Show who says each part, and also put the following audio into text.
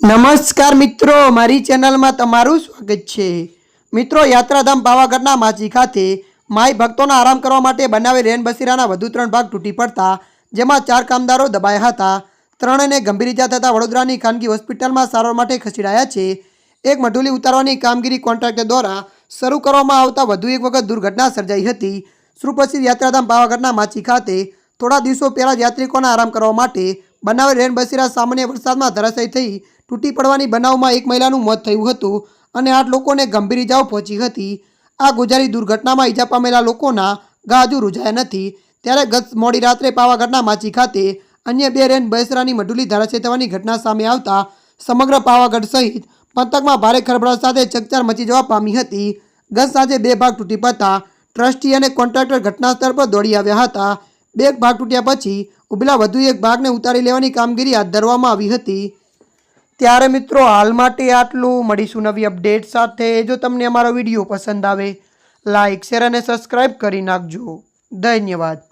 Speaker 1: નમસ્કાર મિત્રો, મારી ચેનલમાં તમારું સ્વાગત છે. મિત્રો, યાત્રાધામ પાવાગઢના માચી ખાતે માય ભક્તોના આરામ કરવા માટે બનાવેલ રેન બસીરાના વધુ ત્રણ ભાગ તૂટી પડતા, જેમાં ચાર કામદારો દબાયા હતા. ત્રણેને ગંભીર ઇજા થતાં વડોદરાની ખાનગી હોસ્પિટલમાં સારવાર માટે ખસેડાયા છે. એક મઢુલી ઉતારવાની કામગીરી કોન્ટ્રાક્ટર દ્વારા શરૂ કરવામાં આવતા વધુ એક વખત દુર્ઘટના સર્જાઈ હતી. સુપ્રસિદ્ધ યાત્રાધામ પાવાગઢના માચી ખાતે થોડા દિવસો પહેલાં યાત્રિકોના આરામ કરવા માટે બનાવેલ રેન બસીરા સામાન્ય વરસાદમાં ધરાશયી થઈ તૂટી પડવાની બનાવમાં એક મહિલાનું મોત થયું હતું અને આઠ લોકોને ગંભીર ઇજાઓ પહોંચી હતી. આ ગુજારી દુર્ઘટનામાં ઇજા પામેલા લોકોના ગાજુ રૂજાયા નથી. ત્યારે ગત મોડી રાત્રે પાવાગઢના માચી ખાતે અન્ય બે રેન બસરાની મઢુલી ધરાશય થવાની ઘટના સામે આવતા સમગ્ર પાવાગઢ સહિત પંથકમાં ભારે ખળભળાટ સાથે ચકચાર મચી જવા પામી હતી. ગત સાંજે બે ભાગ તૂટી પડતા ટ્રસ્ટી અને કોન્ટ્રાક્ટર ઘટના સ્થળ પર દોડી આવ્યા હતા. બે ભાગ તૂટ્યા પછી ઉભેલા વધુ એક ભાગને ઉતારી લેવાની કામગીરી હાથ ધરવામાં આવી હતી. ત્યારે મિત્રો, હાલ માટે આટલું. મળીશું નવી અપડેટ સાથે. જો તમને અમારો વીડિયો પસંદ આવે લાઇક શેર અને સબસ્ક્રાઈબ કરી નાખજો. ધન્યવાદ.